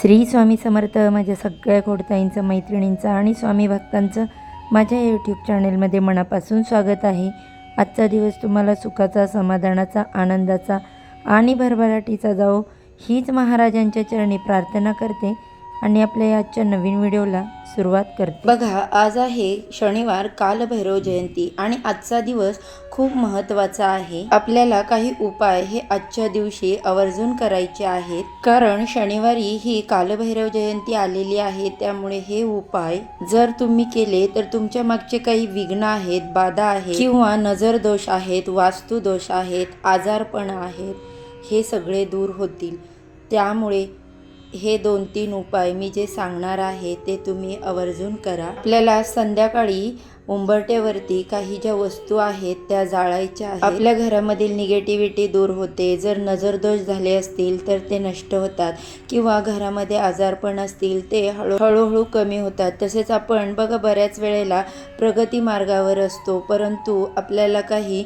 श्री स्वामी समर्थ माझ्या सगळ्या कोडताईंचं मैत्रिणींचं आणि स्वामी भक्तांचं माझ्या यूट्यूब चॅनेलमध्ये मनापासून स्वागत आहे. आजचा दिवस तुम्हाला सुखाचा समाधानाचा आनंदाचा आणि भरभराटीचा जाओ हीच महाराजांच्या चरणी प्रार्थना करते. आणि आपल्या आजच्या नवीन व्हिडिओला सुरुवात करते. बघा आज आहे शनिवार कालभैरव जयंती आणि आजचा दिवस खूप महत्त्वाचा आहे. आपल्याला काही उपाय हे आजच्या दिवशी आवर्जून करायचे आहेत. कारण शनिवारी ही कालभैरव जयंती आलेली आहे त्यामुळे हे उपाय जर तुम्ही केले तर तुमच्या मागचे काही विघ्न आहेत बाधा आहेत किंवा नजर दोष आहेत वास्तू दोष आहेत आजारपण आहेत हे सगळे दूर होतील. त्यामुळे हे दोन तीन उपाय मी जे सांगणार आहे ते तुम्ही आवर्जून करा. आपल्याला संध्याकाळी उंबरट्यावरती काही ज्या वस्तू आहेत त्या जाळायच्या आपल्या घरामधील निगेटिव्हिटी दूर होते. जर नजरदोष झाले असतील तर ते नष्ट होतात. किंवा घरामध्ये आजारपण असतील ते हळू हळूहळू कमी होतात. तसेच आपण बघा बऱ्याच वेळेला प्रगती मार्गावर असतो. परंतु आपल्याला काही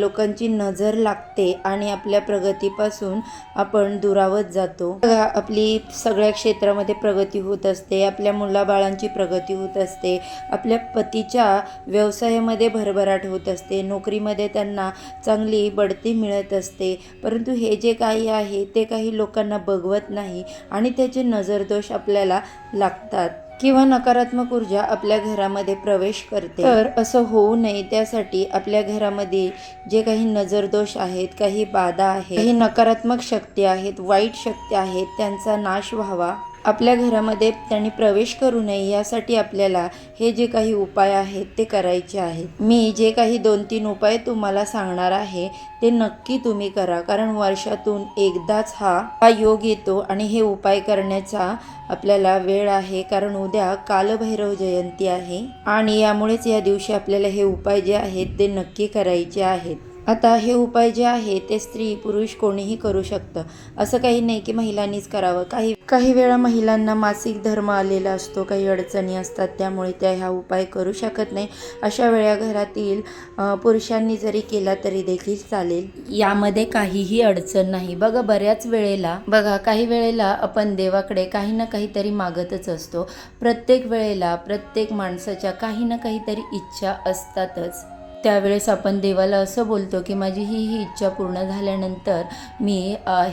लोकांची नजर लागते आणि आपल्या प्रगतीपासून आपण दुरावत जातो. बघा आपली सगळ्या क्षेत्रामध्ये प्रगती होत असते. आपल्या मुलाबाळांची प्रगती होत असते. आपल्या पतीच्या व्यवसायामध्ये भरभराट होत असते. नोकरीमध्ये त्यांना चांगली बढती मिळत असते. परंतु हे जे काही आहे ते काही लोकांना बघवत नाही आणि त्याचे नजरदोष आपल्याला लागतात किंवा नकारात्मक ऊर्जा आपल्या घरामध्ये प्रवेश करते. तर असं होऊ नये. त्यासाठी आपल्या घरामध्ये जे काही नजरदोष आहेत काही बाधा आहेत काही नकारात्मक शक्ती आहेत वाईट शक्ती आहेत त्यांचा नाश व्हावा. आपल्या घरामध्ये त्यांनी प्रवेश करू नये यासाठी आपल्याला हे जे काही उपाय आहेत ते करायचे आहेत. मी जे काही दोन तीन उपाय तुम्हाला सांगणार आहे ते नक्की तुम्ही करा. कारण वर्षातून एकदाच हा हा योग येतो आणि हे उपाय करण्याचा आपल्याला वेळ आहे. कारण उद्या कालभैरव जयंती आहे आणि यामुळेच या दिवशी आपल्याला हे उपाय जे आहेत ते नक्की करायचे आहेत. आता हे उपाय जे आहे ते स्त्री पुरुष कोणीही करू शकतं. असं काही नाही की महिलांनीच करावं. काही काही वेळा महिलांना मासिक धर्म आलेला असतो. काही अडचणी असतात त्यामुळे त्या ह्या उपाय करू शकत नाही. अशा वेळा घरातील पुरुषांनी जरी केला तरी देखील चालेल. यामध्ये काहीही अडचण नाही. बघा बऱ्याच वेळेला बघा काही वेळेला आपण देवाकडे काही ना काहीतरी मागतच असतो. प्रत्येक वेळेला प्रत्येक माणसाच्या काही ना काहीतरी इच्छा असतातच. त्यावेळेस आपण देवाला असं बोलतो की माझी ही ही इच्छा पूर्ण झाल्यानंतर मी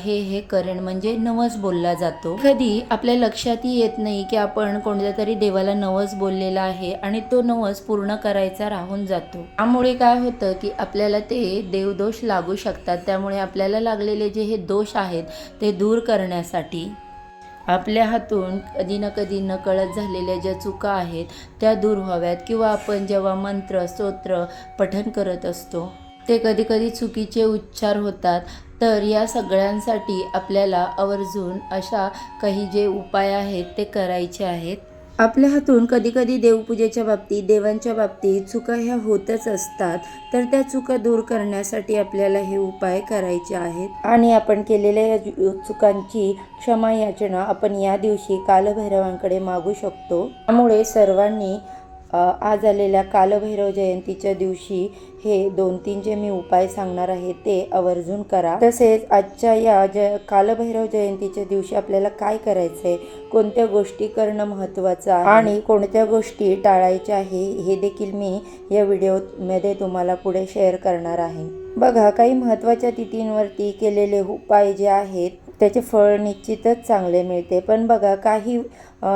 हे हे करेन. म्हणजे नवस बोलला जातो. कधी आपल्या लक्षातही येत नाही की आपण कोणत्या तरी देवाला नवस बोललेला आहे आणि तो नवस पूर्ण करायचा राहून जातो. त्यामुळे काय होतं की आपल्याला ते देवदोष लागू शकतात. त्यामुळे आपल्याला लागलेले जे हे दोष आहेत ते दूर करण्यासाठी आपल्या हातून कधी ना कधी नकळत झालेल्या ज्या चुका आहेत त्या दूर व्हाव्यात. किंवा आपण जेव्हा मंत्र स्तोत्र पठन करत असतो ते कधीकधी चुकीचे उच्चार होतात. तर या सगळ्यांसाठी आपल्याला आवर्जून अशा काही जे उपाय आहेत ते करायचे आहेत. आपल्या हातून कधी कधी देवपूजेच्या बाबतीत देवांच्या बाबतीत चुका ह्या होतच असतात तर त्या चुका दूर करण्यासाठी आपल्याला हे उपाय करायचे आहेत. आणि आपण केलेल्या या चुकांची क्षमा याचना आपण या दिवशी कालभैरवांकडे मागू शकतो. त्यामुळे सर्वांनी आज आलेल्या कालभैरव जयंतीच्या दिवशी हे दोन तीन जे मी उपाय सांगणार आहे ते आवर्जून करा. तसेच आजच्या या ज कालभैरव जयंतीच्या दिवशी आपल्याला काय करायचं आहे कोणत्या गोष्टी करणं महत्त्वाचं आहे आणि कोणत्या गोष्टी टाळायच्या आहे हे देखील मी या व्हिडिओमध्ये तुम्हाला पुढे शेअर करणार आहे. बघा काही महत्त्वाच्या तिथींवरती केलेले उपाय जे आहेत त्याचे फळ निश्चितच चांगले मिळते. पण बघा काही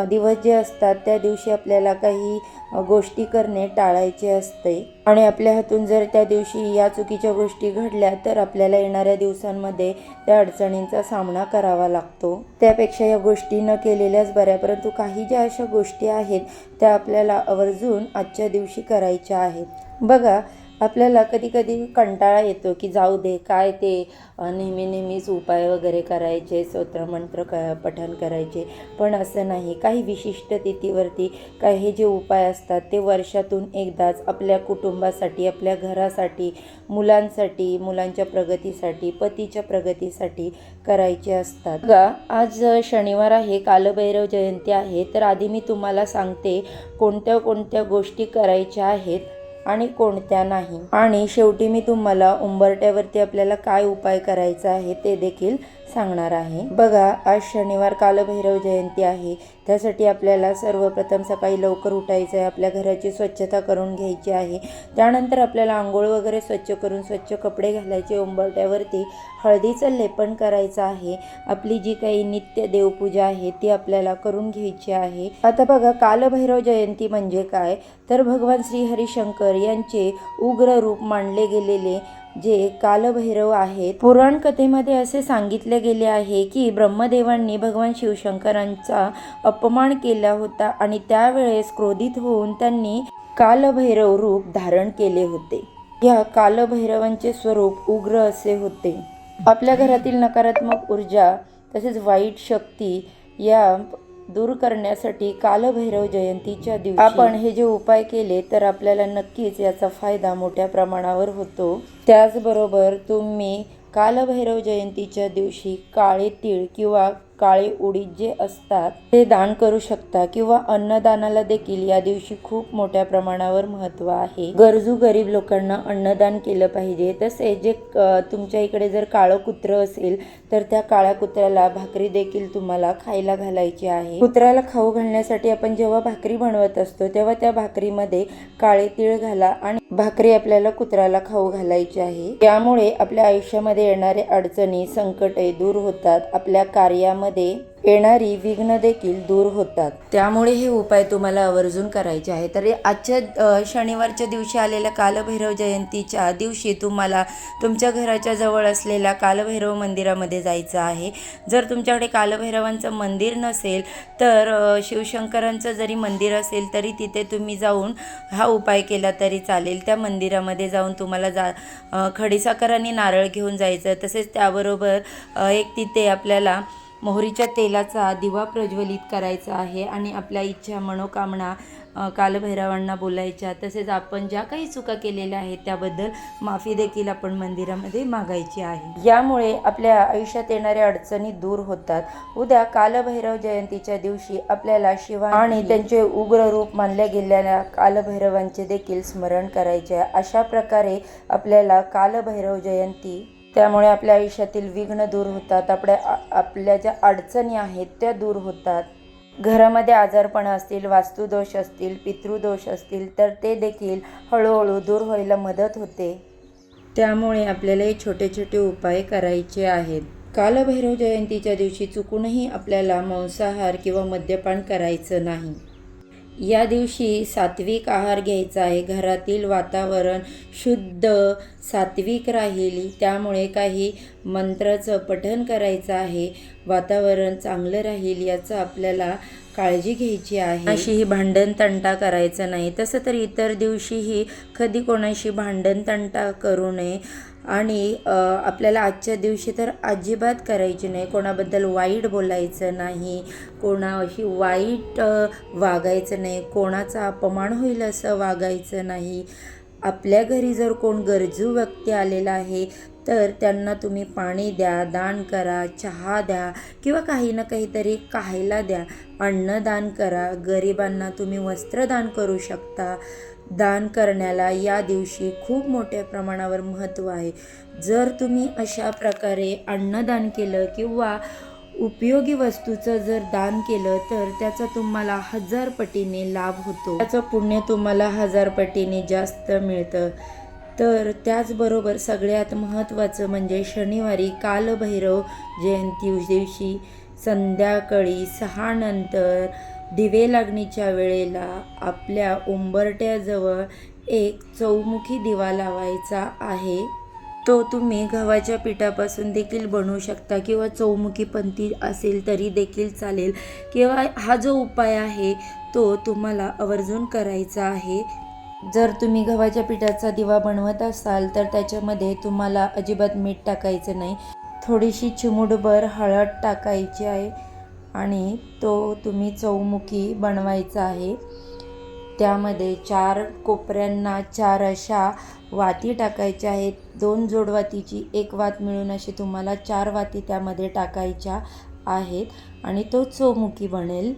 दिवस जे असतात त्या दिवशी आपल्याला काही गोष्टी करणे टाळायचे असते. आणि आपल्या हातून जर त्या दिवशी या चुकीच्या गोष्टी घडल्या तर आपल्याला येणाऱ्या दिवसांमध्ये त्या अडचणींचा सामना करावा लागतो. त्यापेक्षा या गोष्टी न केलेल्याच बऱ्या परंतु काही ज्या अशा गोष्टी आहेत त्या आपल्याला आवर्जून आजच्या दिवशी करायच्या आहेत. बघा आपल्याला कधी कधी कंटाळा येतो की जाऊ दे काय ते नेहमी नेहमीच उपाय वगैरे करायचे स्तोत्रमंत्र क पठण करायचे. पण असं नाही. काही विशिष्ट तिथीवरती काही जे उपाय असतात ते वर्षातून एकदाच आपल्या कुटुंबासाठी आपल्या घरासाठी मुलांसाठी मुलांच्या प्रगतीसाठी पतीच्या प्रगतीसाठी करायचे असतात. बघा आज शनिवार आहे कालभैरव जयंती आहे तर आधी मी तुम्हाला सांगते कोणत्या कोणत्या गोष्टी करायच्या आहेत. आणि कोणत्या नाही. आणि शेवटी मी तुम्हाला उंबरट्यावरती आपल्याला काय उपाय करायचा आहे ते देखील सांगणार आहे. बघा आज शनिवार कालभैरव जयंती आहे. त्यासाठी आपल्याला सर्वप्रथम सकाळी लवकर उठायचं आहे आपल्या घराची स्वच्छता करून घ्यायची आहे. त्यानंतर आपल्याला आंघोळ वगैरे स्वच्छ करून स्वच्छ कपडे घालायचे उंबरट्यावरती हळदीचं लेपन करायचं आहे. आपली जी काही नित्य देवपूजा आहे ती आपल्याला करून घ्यायची आहे. आता बघा कालभैरव जयंती म्हणजे काय? तर भगवान श्री हरिशंकर यांचे उग्र रूप मानले गेलेले. जे कालभैरव आहेत. पुराण कथेमध्ये असे सांगितले गेले आहे की ब्रह्मदेवांनी भगवान शिवशंकरांचा अपमान केला होता आणि त्यावेळेस क्रोधित होऊन त्यांनी कालभैरव रूप धारण केले होते. या कालभैरवांचे स्वरूप उग्र असे होते. आपल्या घरातील नकारात्मक ऊर्जा तसेच वाईट शक्ती या दूर करण्यासाठी कालभैरव जयंतीच्या दिवशी आपण हे जे उपाय केले तर आपल्याला नक्कीच याचा फायदा मोठ्या प्रमाणावर होतो. त्याचबरोबर तुम्ही कालभैरव जयंतीच्या दिवशी काळे तीळ किंवा काळे उडीद जे असतात ते दान करू शकता किंवा अन्नदानाला देखील या दिवशी खूप मोठ्या प्रमाणावर महत्त्व आहे. गरजू गरीब लोकांना अन्नदान केलं पाहिजे. तसेच जे तुमच्या इकडे जर काळं कुत्रं असेल तर त्या काळ्या कुत्र्याला भाकरी देखील तुम्हाला खायला घालायची आहे. कुत्र्याला खाऊ घालण्यासाठी आपण जेव्हा भाकरी बनवत असतो तेव्हा त्या भाकरीमध्ये काळे तीळ घाला आणि भाकरी आपल्याला कुत्र्याला खाऊ घालायची आहे. त्यामुळे आपल्या आयुष्यामध्ये येणारे अडचणी संकटे दूर होतात. आपल्या कार्यामध्ये येणारी विघ्न देखील दूर होतात. त्यामुळे हे उपाय तुम्हाला आवर्जून करायचे आहे तर आजच्या शनिवारच्या दिवशी आलेल्या कालभैरव जयंतीच्या दिवशी तुम्हाला तुमच्या घराच्या जवळ असलेल्या कालभैरव मंदिरामध्ये जायचं आहे. जर तुमच्याकडे कालभैरवांचं मंदिर नसेल तर शिवशंकरांचं जरी मंदिर असेल तरी तिथे तुम्ही जाऊन हा उपाय केला तरी चालेल. त्या मंदिरामध्ये जाऊन तुम्हाला जा खडीसाकरांनी आणि नारळ घेऊन जायचं. तसेच त्याबरोबर एक तिथे आपल्याला मोहरीच्या तेलाचा दिवा प्रज्वलित करायचा आहे आणि आपल्या इच्छा मनोकामना कालभैरवांना बोलायच्या. तसेच आपण ज्या काही चुका केलेल्या आहेत त्याबद्दल माफी देखील आपण मंदिरामध्ये मागायची आहे. यामुळे आपल्या आयुष्यात येणाऱ्या अडचणी दूर होतात. उद्या कालभैरव जयंतीच्या दिवशी आपल्याला शिवा आणि त्यांचे उग्र रूप मानल्या गेलेल्या कालभैरवांचे देखील स्मरण करायचे आहे. अशा प्रकारे आपल्याला कालभैरव जयंती त्यामुळे आपल्या आयुष्यातील विघ्न दूर होतात आपल्या आपल्या ज्या अडचणी आहेत त्या दूर होतात. घरामध्ये आजारपण असतील वास्तुदोष असतील पितृदोष असतील तर ते देखील हळूहळू दूर व्हायला मदत होते. त्यामुळे आपल्याला हे छोटे छोटे उपाय करायचे आहेत. कालभैरव जयंतीच्या दिवशी चुकूनही आपल्याला मांसाहार किंवा मद्यपान करायचं नाही. या दिवशी सात्विक आहार घ्यायचा आहे. घरातील वातावरण शुद्ध सात्विक राहील. त्यामुळे काही मंत्राचं पठण करायचं आहे. वातावरण चांगलं राहील याचं आपल्याला काळजी घ्यायची आहे. अशीही भांडण तंटा करायचं नाही. तसं तर इतर दिवशीही कधी कोणाशी भांडण तंटा करू नये. आणि आपल्याला आजच्या दिवशी तर अजिबात करायची नाही. कोणाबद्दल वाईट बोलायचं नाही. कोणाशी वाईट वागायचं नाही. कोणाचा अपमान होईल असं वागायचं नाही. आपल्या घरी जर कोण गरजू व्यक्ती आलेला आहे तर त्यांना तुम्ही पाणी द्या दान करा चहा द्या किंवा काही ना काहीतरी खायला द्या. अन्नदान करा. गरिबांना तुम्ही वस्त्रदान करू शकता. दान करण्याला या दिवशी खूप मोठ्या प्रमाणावर महत्त्व आहे. जर तुम्ही अशा प्रकारे अन्नदान केलं किंवा उपयोगी वस्तूचं जर दान केलं तर त्याचा तुम्हाला हजार पटीने लाभ होतो. त्याचं पुण्य तुम्हाला हजार पटीने जास्त मिळतं. तर त्याचबरोबर सगळ्यात महत्त्वाचं म्हणजे शनिवारी कालभैरव जयंती दिवशी संध्याकाळी सहा नंतर दिवे लागणीच्या वेळेला आपल्या उंबरट्याजवळ एक चौमुखी दिवा लावायचा आहे. तो तुम्ही गव्हाच्या पिठापासून देखील बनवू शकता किंवा चौमुखी पंथी असेल तरी देखील चालेल. किंवा हा जो उपाय आहे तो तुम्हाला आवर्जून करायचा आहे. जर तुम्ही गव्हाच्या पिठाचा दिवा बनवत असाल तर त्याच्यामध्ये तुम्हाला अजिबात मीठ टाकायचं नाही. थोडीशी चिमूटभर हळद टाकायची आहे. आणि तो तुम्ही चौमुखी बनवायचा आहे. त्यामध्ये चार कोपऱ्यांना चार अशा वाती टाकायच्या आहेत. दोन जोडवातीची एक वात मिळून अशी तुम्हाला चार वाती त्यामध्ये टाकायच्या आहेत आणि तो चौमुखी बनेल.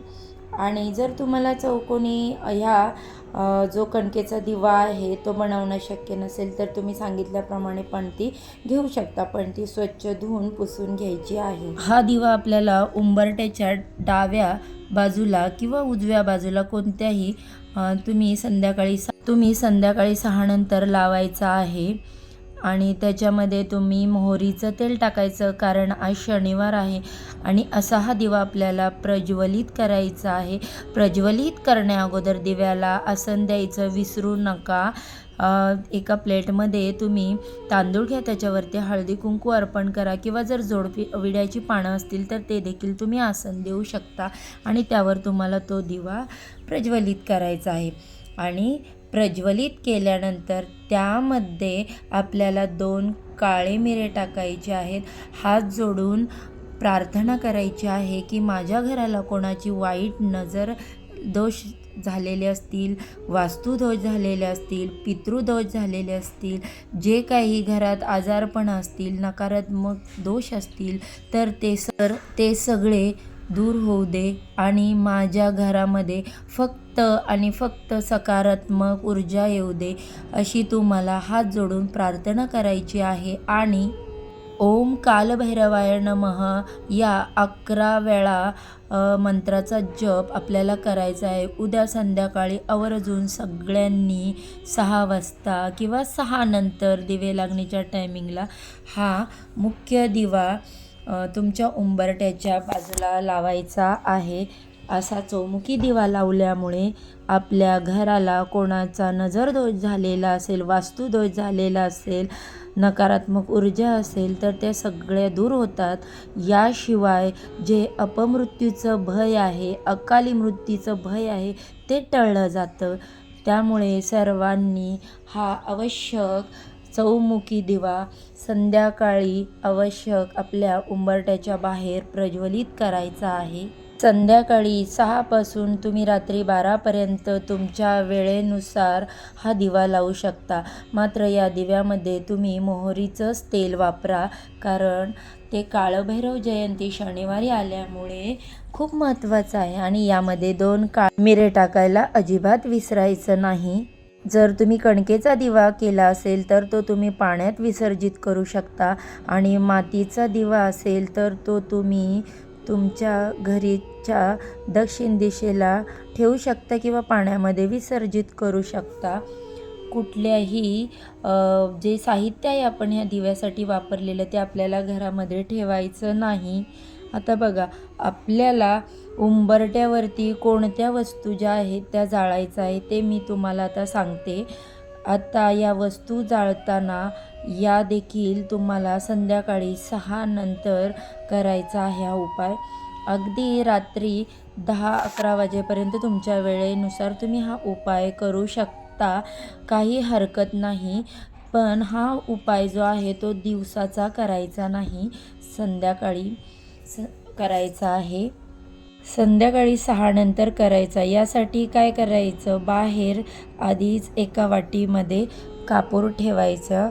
आणि जर तुम्हाला चौकोनी ह्या जो कणकेचा दिवा आहे तो बनवणं शक्य नसेल तर तुम्ही सांगितल्याप्रमाणे पणती घेऊ शकता. पण ती स्वच्छ धुवून पुसून घ्यायची आहे. हा दिवा आपल्याला उंबरट्याच्या डाव्या बाजूला किंवा उजव्या बाजूला कोणत्याही तुम्ही संध्याकाळी तुम्ही संध्याकाळी सहानंतर लावायचा आहे. आणि त्याच्यामध्ये तुम्ही मोहरीचं तेल टाकायचं कारण आज शनिवार आहे आणि असा हा दिवा आपल्याला प्रज्वलित करायचा आहे. प्रज्वलित करण्या अगोदर दिव्याला आसन द्यायचं विसरू नका. एका प्लेटमध्ये तुम्ही तांदूळ घ्या त्याच्यावरती हळदी कुंकू अर्पण करा किंवा जर जोडपी विड्याची पानं असतील तर ते देखील तुम्ही आसन देऊ शकता आणि त्यावर तुम्हाला तो दिवा प्रज्वलित करायचा आहे. आणि प्रज्वलित केल्यानंतर त्यामध्ये आपल्याला दोन काळे मिरे टाकायचे आहेत. हात जोडून प्रार्थना करायची आहे की माझ्या घराला कोणाची वाईट नजर दोष झालेले असतील वास्तुदोष झालेले असतील पितृदोष झालेले असतील जे काही घरात आजारपण असतील नकारात्मक दोष असतील तर ते सर ते सगळे दूर होऊ दे आणि माझ्या घरामध्ये फक्त आणि फक्त सकारात्मक ऊर्जा येऊ दे अशी तुम्हाला हात जोडून प्रार्थना करायची आहे. आणि ओम कालभैरवाय नमः या अकरा वेळा मंत्राचा जप आपल्याला करायचा आहे. उद्या संध्याकाळी आवर्जून सगळ्यांनी सहा वाजता किंवा सहा नंतर दिवे लागणीच्या टायमिंगला हा मुख्य दिवा तुमच्या उंबरट्याच्या बाजूला लावायचा आहे. असा चौमुखी दिवा लावल्यामुळे आपल्या घराला कोणाचा नजरदोष झालेला असेल वास्तुदोष झालेला असेल नकारात्मक ऊर्जा असेल तर त्या सगळ्या दूर होतात. याशिवाय जे अपमृत्यूचं भय आहे अकाली मृत्यूचं भय आहे ते टळलं जातं. त्यामुळे सर्वांनी हा आवश्यक चौमुखी दिवा संध्याकाळी आवश्यक आपल्या उंबरट्याच्या बाहेर प्रज्वलित करायचा आहे. संध्याकाळी सहापासून तुम्ही रात्री बारापर्यंत तुमच्या वेळेनुसार हा दिवा लावू शकता. मात्र या दिव्यामध्ये तुम्ही मोहरीचंच तेल वापरा कारण ते काळभैरव जयंती शनिवारी आल्यामुळे खूप महत्त्वाचं आहे आणि यामध्ये दोन काळ मिरे टाकायला अजिबात विसरायचं नाही. जर तुम्ही कणकेचा दिवा केला असेल तर तो तुम्ही पाण्यात विसर्जित करू शकता आणि मातीचा दिवा असेल तर तो तुम्ही तुमच्या घरीच्या दक्षिण दिशेला ठेवू शकता किंवा पाण्यामध्ये विसर्जित करू शकता. कुठल्याही जे साहित्य आहे आपण ह्या दिव्यासाठी वापरलेलं ते आपल्याला घरामध्ये ठेवायचं नाही. आता बघा आपल्याला उंबरट्यावरती कोणत्या वस्तू ज्या आहेत त्या जाळायचं आहे ते मी तुम्हाला आता सांगते. आता या वस्तू जाळताना या देखील तुम्हाला संध्याकाळी सहा नंतर करायचा आहे हा उपाय. अगदी रात्री दहा अकरा वाजेपर्यंत तुमच्या वेळेनुसार तुम्ही हा उपाय करू शकता. काही हरकत नाही पण हा उपाय जो आहे तो दिवसाचा करायचा नाही संध्याकाळी स करायचा आहे. संध्याकाळी सहा नंतर करायचा. यासाठी काय करायचं? बाहेर आधीच एका वाटीमध्ये कापूर ठेवायचं.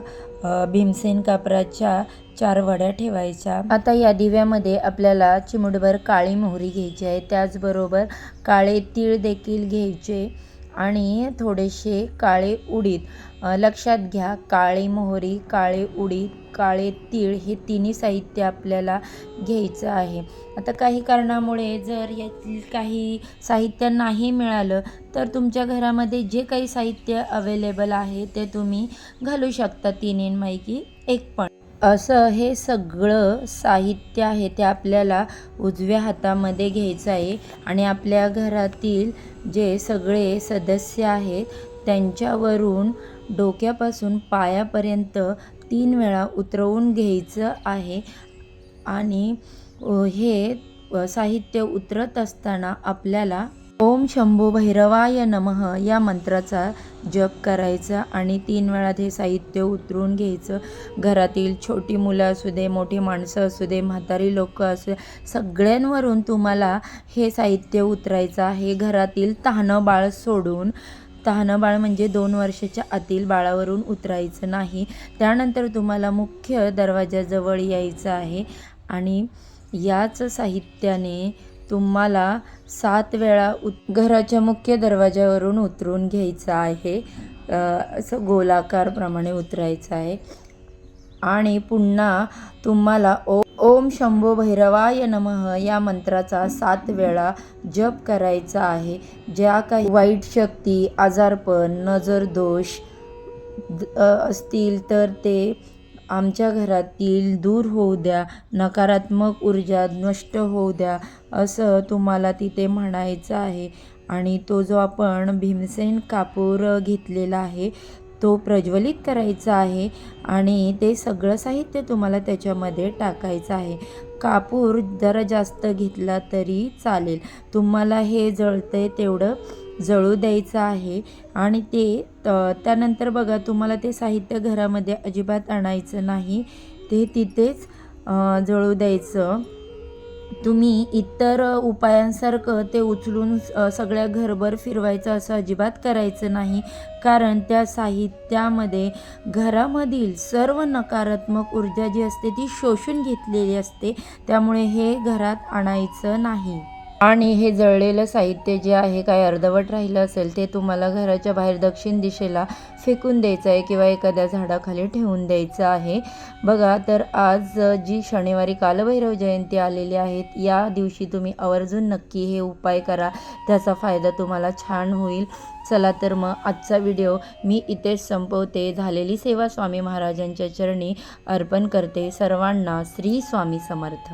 भीमसेन कापराच्या चार वड्या ठेवायच्या. आता या दिव्यामध्ये आपल्याला चिमुटभर काळी मोहरी घ्यायची आहे. त्याचबरोबर काळे तीळ देखील घ्यायचे. आणि थोडेसे काळे उडीद. लक्षात घ्या काळी मोहरी काळे उडीद काळे तीळ हे तिन्ही साहित्य आपल्याला घ्यायचं आहे. आता काही कारणामुळे जर यातील काही साहित्य नाही मिळालं तर तुमच्या घरामध्ये जे काही साहित्य अवेलेबल आहे ते तुम्ही घालू शकता तिन्हींपैकी एक पण. असं हे सगळं साहित्य आहे ते आपल्याला उजव्या हातामध्ये घ्यायचं आहे. आणि आपल्या घरातील जे सगळे सदस्य आहेत त्यांच्यावरून डोक्यापासून पायापर्यंत तीन वेळा उतरवून घ्यायचं आहे. आणि हे साहित्य उतरत असताना आपल्याला ओम शंभू भैरवाय नमः या मंत्राचा जप करायचा आणि तीन वेळा ते साहित्य उतरून घ्यायचं. घरातील छोटी मुलं असू दे मोठी माणसं असू दे म्हातारी लोक असू दे सगळ्यांवरून तुम्हाला हे साहित्य उतरायचं आहे. घरातील तहानं बाळ सोडून तहानं बाळ म्हणजे दोन वर्षाच्या आतील बाळावरून उतरायचं नाही. त्यानंतर तुम्हाला मुख्य दरवाजाजवळ यायचं आहे आणि याच साहित्याने तुम्हाला सात वेळा उत घराच्या मुख्य दरवाज्यावरून उतरून घ्यायचं आहे. असं गोलाकारप्रमाणे उतरायचं आहे. आणि पुन्हा तुम्हाला ओ ओम शंभो भैरवाय नमः या मंत्राचा सात वेळा जप करायचा आहे. ज्या काही वाईट शक्ती आजारपण नजर दोष द- असतील तर ते आमच्या घरातील दूर होऊ द्या. नकारात्मक ऊर्जा नष्ट होऊ द्या. असं तुम्हाला तिथे म्हणायचं आहे. आणि तो जो आपण भीमसेन कापूर घेतलेला आहे तो प्रज्वलित करायचा आहे आणि ते सगळं साहित्य तुम्हाला त्याच्यामध्ये टाकायचं आहे. कापूर जरा जास्त घेतला तरी चालेल. तुम्हाला हे जळतंय तेवढं जळू द्यायचं आहे. आणि ते त- त्यानंतर बघा तुम्हाला ते साहित्य घरामध्ये अजिबात आणायचं नाही. ते तिथेच जळू द्यायचं. तुम्ही इतर उपायांसारखं ते उचलून सगळ्या घरभर फिरवायचं असं अजिबात करायचं नाही. कारण त्या साहित्यामध्ये घरामधील सर्व नकारात्मक ऊर्जा जी असते ती शोषून घेतलेली असते. त्यामुळे हे घरात आणायचं नाही. आणि हे जळलेलं साहित्य जे आहे काय अर्धवट राहिलं असेल ते तुम्हाला घराच्या बाहेर दक्षिण दिशेला फेकून द्यायचं आहे किंवा एखाद्या झाडाखाली ठेवून द्यायचं आहे. बघा तर आज जी शनिवारी कालभैरव जयंती आलेली आहे या दिवशी तुम्ही आवर्जून नक्की हे उपाय करा. त्याचा फायदा तुम्हाला छान होईल. चला तर मग आजचा व्हिडिओ मी इथेच संपवते. झालेली सेवा स्वामी महाराजांच्या चरणी अर्पण करते सर्वांना. श्री स्वामी समर्थ.